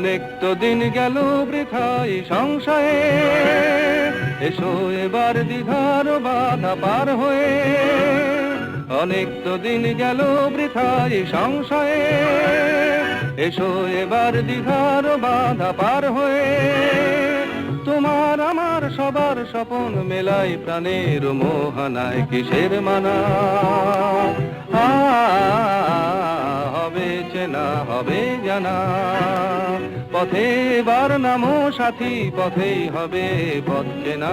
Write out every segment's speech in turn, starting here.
অনেক তো দিন গেল বৃথাই সংশয়ে। এসো এবার দ্বিধার বাধা পার হয়ে। অনেক তো দিন গেল বৃথাই সংশয়ে। এসো এবার দ্বিধার বাধা পার হয়ে। তোমার আমার সবার স্বপন মেলাই প্রাণের মোহনায় কিসের মানা? আ, চেনা হবে জানা। পথে বার নামো সাথী পথেই হবে পথ চেনা।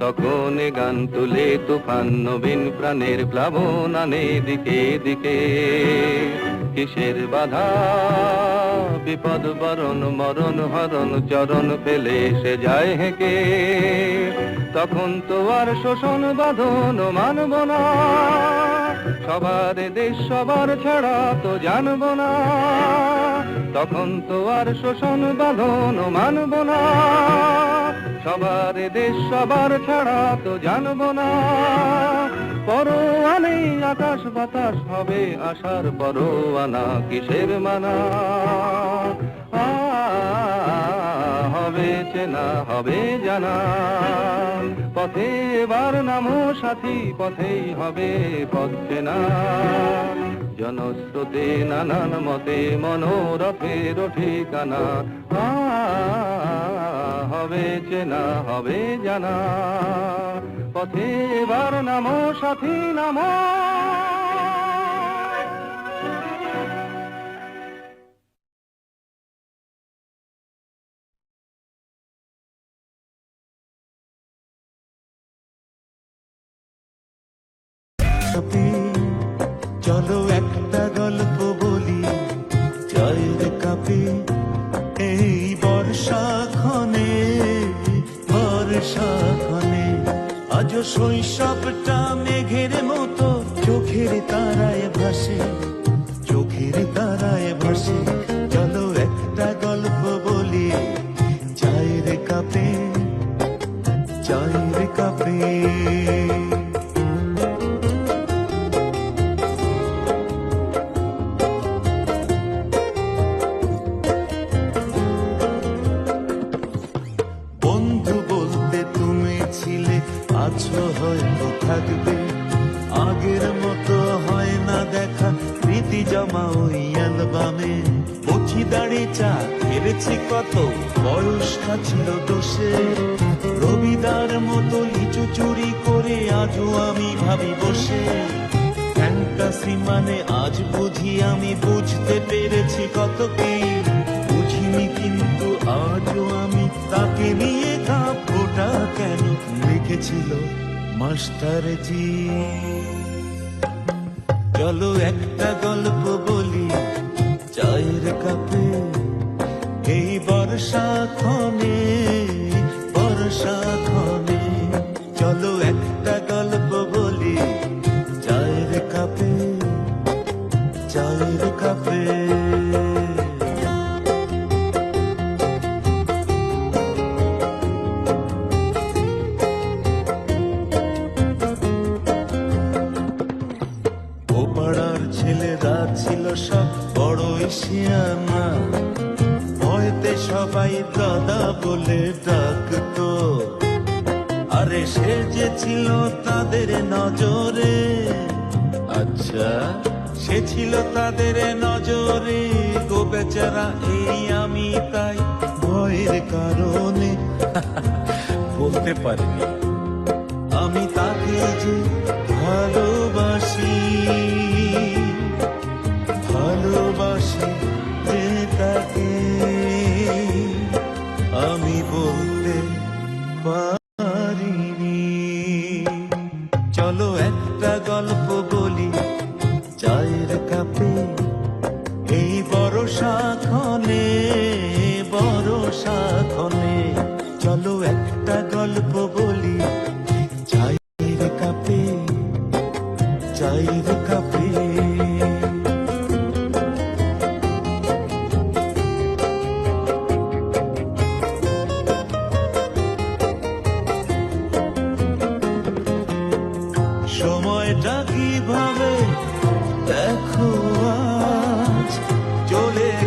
তখন গান তুলে তুফান নবীন প্রাণের প্লাবন আনে দিকে দিকে। কিসের বাধা? বিপদ বরণ, মরণ, হরণ, চরণ ফেলে সে যায় হেঁকে। তখন তো আর শোষণ, বাঁধন মানব না। সবার দেশ, সবার ছাড়া তো জানব না। তখন তো আর শোষণ, বাঁধন মানব না। সবার দেশ সবার ছাড়া তো জানব না। পরোয়ানেই আকাশ বাতাস হবে আসার পরোয়ানা কিসের মানা? হবে চেনা, হবে জানা। পথে এবার নামো সাথী, পথেই হবে পথ চেনা। জনস্রোতে নানান মতে মনোরথের ঠিকানা। হবে চেনা হবে জানা পথে এবার নামো, সাথী নামো। চলো কাপে এই বর্ষাক্ষণে বর্ষাক্ষণে আজ শৈশবটা মেঘের মতো চোখের তারায় ভাসে। ছিলে, আছো হয়তো থাকবে। আগের মতো হয় না দেখা প্রীতি জমা ওই অ্যালবামে। মুখি দাঁড়ি চা খেলেছি কত বয়সটা ছিল দোষে। রবিদার মতো লিচু চুরি করে আজও আমি ভাবি বসে। ফ্যান্টাসি মানে আজ বুঝি আমি বুঝতে পেরেছি কত লিখেছিল মাস্টার জি। চলো একটা গল্প বলি চায়ের কাপে। এই বর্ষা ক্ষণে বর্ষা দাদা বলে ডাকতো আরে সে যে ছিল তাদের নজরে। আচ্ছা সে ছিল তাদের নজরে। গো বেচারা, এই আমি তাই ভয়ের কারণে। বলতে পারিনি। আমি তাকে যে ভালোবাসি। চলো একটা গল্প বলি। চায়ের কাপে, এই বড় সাখনে বড় সাখনে। চলো একটা গল্প বলি। চলে গেল শরতের মতো